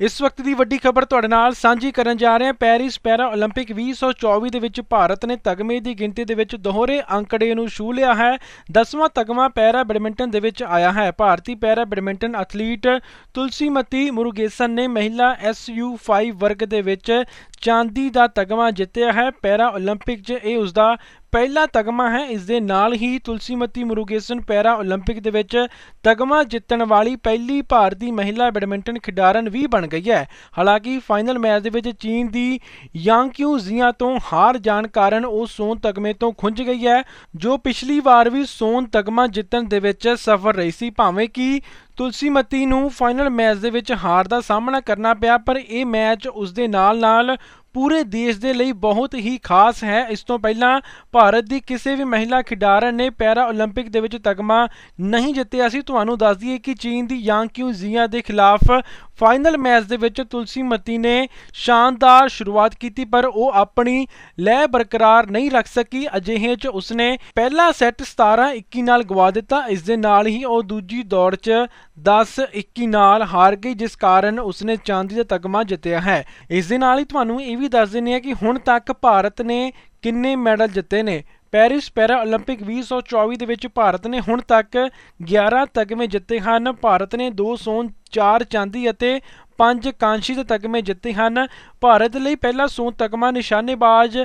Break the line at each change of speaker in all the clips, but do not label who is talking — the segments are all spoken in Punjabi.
ਇਸ ਵਕਤ ਦੀ ਵੱਡੀ ਖਬਰ ਤੁਹਾਡੇ ਨਾਲ ਸਾਂਝੀ ਕਰਨ ਜਾ ਰਹੇ ਹਾਂ ਪੈਰਿਸ ਪੈਰਾ 올림픽 2024 ਦੇ ਵਿੱਚ ਭਾਰਤ ਨੇ ਤਗਮੇ ਦੀ ਗਿਣਤੀ ਦੇ ਵਿੱਚ ਦੋਹਰੇ ਅੰਕੜੇ ਨੂੰ ਛੂ ਲਿਆ ਹੈ ਦਸਵਾਂ ਤਗਮਾ ਪੈਰਾ ਬੈਡਮਿੰਟਨ ਦੇ ਵਿੱਚ ਆਇਆ ਹੈ ਭਾਰਤੀ para badminton athlete Thulasimathi Murugesan ਨੇ ਮਹਿਲਾ SU5 ਵਰਗ ਦੇ ਵਿੱਚ ਚਾਂਦੀ ਦਾ ਤਗਮਾ ਜਿੱਤਿਆ ਹੈ ਪੈਰਾ 올림픽 'ਚ ਇਹ ਉਸਦਾ ਪਹਿਲਾ ਤਗਮਾ ਹੈ ਇਸ ਦੇ ਨਾਲ ਹੀ ਤੁਲਸੀਮਤੀ ਮੁਰੂਗੇਸਨ ਪੈਰਾ 올림픽 ਦੇ ਵਿੱਚ ਤਗਮਾ ਜਿੱਤਣ ਵਾਲੀ ਪਹਿਲੀ ਭਾਰਤੀ ਮਹਿਲਾ ਬੈਡਮਿੰਟਨ ਖਿਡਾਰਨ ਵੀ ਬਣ ਗਈ ਹੈ ਹਾਲਾਂਕਿ ਫਾਈਨਲ ਮੈਚ ਦੇ ਵਿੱਚ ਚੀਨ ਦੀ ਯਾਂਗਕਿਊ ਜ਼ੀਆ ਤੋਂ ਹਾਰ ਜਾਣ ਕਾਰਨ ਉਹ ਸੋਨ ਤਗਮੇ ਤੋਂ ਖੁੰਝ ਗਈ ਹੈ ਜੋ ਪਿਛਲੀ ਵਾਰ ਵੀ ਸੋਨ ਤਗਮਾ ਜਿੱਤਣ ਦੇ ਵਿੱਚ ਸਫਲ ਰਹੀ ਸੀ ਭਾਵੇਂ ਕਿ ਤੁਲਸੀਮਤੀ ਨੂੰ ਫਾਈਨਲ ਮੈਚ ਦੇ ਵਿੱਚ ਹਾਰ ਦਾ ਸਾਹਮਣਾ ਕਰਨਾ ਪਿਆ ਪਰ ਇਹ ਮੈਚ ਉਸ ਦੇ ਨਾਲ-ਨਾਲ ਪੂਰੇ ਦੇਸ਼ ਦੇ ਲਈ ਬਹੁਤ ਹੀ ਖਾਸ ਹੈ ਇਸ ਤੋਂ ਪਹਿਲਾਂ ਭਾਰਤ ਦੀ ਕਿਸੇ ਵੀ ਮਹਿਲਾ ਖਿਡਾਰਨ ਨੇ ਪੈਰਾ 올림픽 ਦੇ ਵਿੱਚ ਤਗਮਾ ਨਹੀਂ ਜਿੱਤਿਆ ਸੀ ਤੁਹਾਨੂੰ ਦੱਸ ਦਈਏ ਕਿ ਚੀਨ ਦੀ ਯਾਂਗਕਿਊ ਜ਼ੀਆ ਦੇ ਖਿਲਾਫ ਫਾਈਨਲ ਮੈਚ ਦੇ ਵਿੱਚ ਤੁਲਸੀਮਤੀ ਨੇ ਸ਼ਾਨਦਾਰ ਸ਼ੁਰੂਆਤ ਕੀਤੀ ਪਰ ਉਹ ਆਪਣੀ ਲੈਅ ਬਰਕਰਾਰ ਨਹੀਂ ਰੱਖ ਸਕੀ ਅਜਿਹੇ 'ਚ ਉਸਨੇ ਪਹਿਲਾ ਸੈੱਟ 17-21 ਨਾਲ ਗਵਾ ਦਿੱਤਾ ਇਸ ਦੇ ਨਾਲ ਹੀ ਉਹ ਦੂਜੀ ਦੌੜ 'ਚ 10-21 ਨਾਲ ਹਾਰ ਗਈ ਜਿਸ ਕਾਰਨ ਉਸਨੇ ਚਾਂਦੀ ਦਾ ਤਗਮਾ ਜਿੱਤਿਆ ਹੈ ਇਸ ਦੇ ਨਾਲ ਹੀ ਤੁਹਾਨੂੰ ਇਹ ਵੀ ਦੱਸ ਦਿੰਦੇ ਆ ਕਿ ਹੁਣ ਤੱਕ ਭਾਰਤ ਨੇ ਕਿੰਨੇ ਮੈਡਲ ਜਿੱਤੇ ਨੇ ਪੈਰਿਸ ਪੈਰਾ 올림픽 2024 ਦੇ ਵਿੱਚ ਭਾਰਤ ਨੇ ਹੁਣ ਤੱਕ 11 ਤਗਮੇ ਜਿੱਤੇ ਹਨ ਭਾਰਤ ਨੇ 2 ਸੋਨ ਚਾਰ ਚਾਂਦੀ ਅਤੇ ਪੰਜ ਕਾਂਸ਼ੀ ਦੇ ਤਗਮੇ ਜਿੱਤੇ ਹਨ। ਭਾਰਤ ਲਈ ਪਹਿਲਾ ਸੋਨ ਤਗਮਾ ਨਿਸ਼ਾਨੇਬਾਜ਼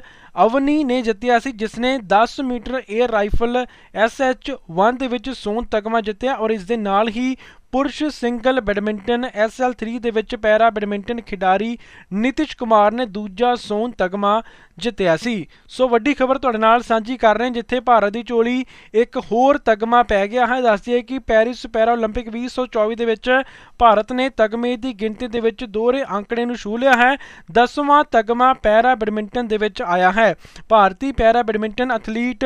ਅਵਨੀ ਨੇ ਜਿੱਤਿਆ ਸੀ ਜਿਸ ਨੇ 10 ਮੀਟਰ 에ਅਰ ਰਾਈਫਲ SH1 ਦੇ ਵਿੱਚ ਸੋਨ ਤਗਮਾ ਜਿੱਤਿਆ ਔਰ ਇਸ ਦੇ ਨਾਲ ਹੀ ਪੁਰਸ਼ ਸਿੰਗਲ ਬੈਡਮਿੰਟਨ SL3 ਦੇ ਵਿੱਚ ਪੈਰਾ ਬੈਡਮਿੰਟਨ ਖਿਡਾਰੀ ਨਿਤਿਸ਼ ਕੁਮਾਰ ਨੇ ਦੂਜਾ ਸੋਨ ਤਗਮਾ ਜਿੱਤਿਆ ਸੀ। ਸੋ ਵੱਡੀ ਖਬਰ ਤੁਹਾਡੇ ਨਾਲ ਸਾਂਝੀ ਕਰ ਰਹੇ ਜਿੱਥੇ ਭਾਰਤ ਦੀ ਝੋਲੀ ਇੱਕ ਹੋਰ ਤਗਮਾ ਪੈ ਗਿਆ ਹੈ। ਦੱਸਦੀ ਹੈ ਕਿ ਪੈਰਿਸ ਪੈਰਾ 올림픽 2024 ਦੇ ਵਿੱਚ ਭਾਰਤ ਨੇ ਤਗਮੇ ਦੀ ਗਿਣਤੀ ਦੇ ਵਿੱਚ ਦੋਹਰੇ ਅੰਕੜੇ ਨੂੰ ਛੂ ਲਿਆ ਹੈ। ਦਸਵਾਂ ਤਗਮਾ ਪੈਰਾ ਬੈਡਮਿੰਟਨ ਦੇ ਵਿੱਚ ਆਇਆ ਹੈ। ਭਾਰਤੀ ਪੈਰਾ ਬੈਡਮਿੰਟਨ ਐਥਲੀਟ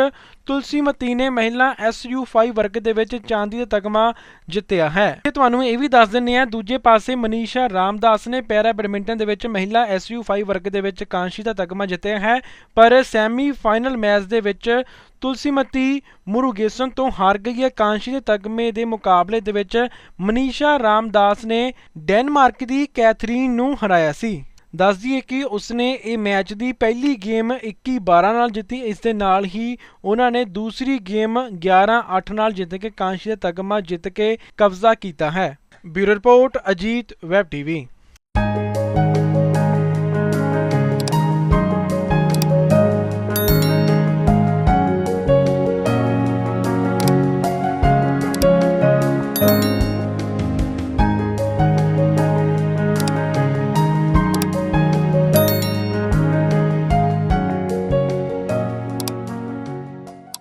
ਤੁਲਸੀਮਤੀ ਨੇ ਮਹਿਲਾ SU5 ਵਰਗ ਦੇ ਵਿੱਚ ਚਾਂਦੀ ਦਾ ਤਗਮਾ ਜਿੱਤਿਆ ਹੈ। ਤੇ ਤੁਹਾਨੂੰ ਇਹ ਵੀ ਦੱਸ ਦਿੰਨੇ ਆ ਦੂਜੇ ਪਾਸੇ ਮਨੀਸ਼ਾ ਰਾਮਦਾਸ ਨੇ ਪੈਰਾ ਬੈਡਮਿੰਟਨ ਦੇ ਵਿੱਚ ਮਹਿਲਾ SU5 ਵਰਗ ਦੇ ਵਿੱਚ ਕਾਂਸ਼ੀ ਦਾ ਤਗਮਾ ਜਿੱਤਿਆ ਹੈ, ਪਰ ਸੈਮੀ ਫਾਈਨਲ ਮੈਚ ਦੇ ਵਿੱਚ ਤੁਲਸੀਮਤੀ ਮੁਰੂਗੇਸਨ ਤੋਂ ਹਾਰ ਗਈ ਹੈ। ਕਾਂਸ਼ੀ ਦੇ ਤਗਮੇ ਦੇ ਮੁਕਾਬਲੇ ਦੇ ਵਿੱਚ ਮਨੀਸ਼ਾ ਰਾਮਦਾਸ ਨੇ ਡੈਨਮਾਰਕ ਦੀ ਕੈਥਰੀਨ ਨੂੰ ਹਰਾਇਆ ਸੀ। ਦੱਸ ਦਈਏ ਕਿ ਉਸਨੇ ਇਹ ਮੈਚ ਦੀ ਪਹਿਲੀ ਗੇਮ 21-12 ਨਾਲ ਜਿੱਤੀ। ਇਸ ਦੇ ਨਾਲ ਹੀ ਉਹਨਾਂ ਨੇ ਦੂਸਰੀ ਗੇਮ 11-8 ਨਾਲ ਜਿੱਤ ਕੇ ਕਾਂਸ਼ੀ ਦਾ ਤਗਮਾ ਜਿੱਤ ਕੇ ਕਬਜ਼ਾ ਕੀਤਾ ਹੈ। Bureau report, Ajit, web TV.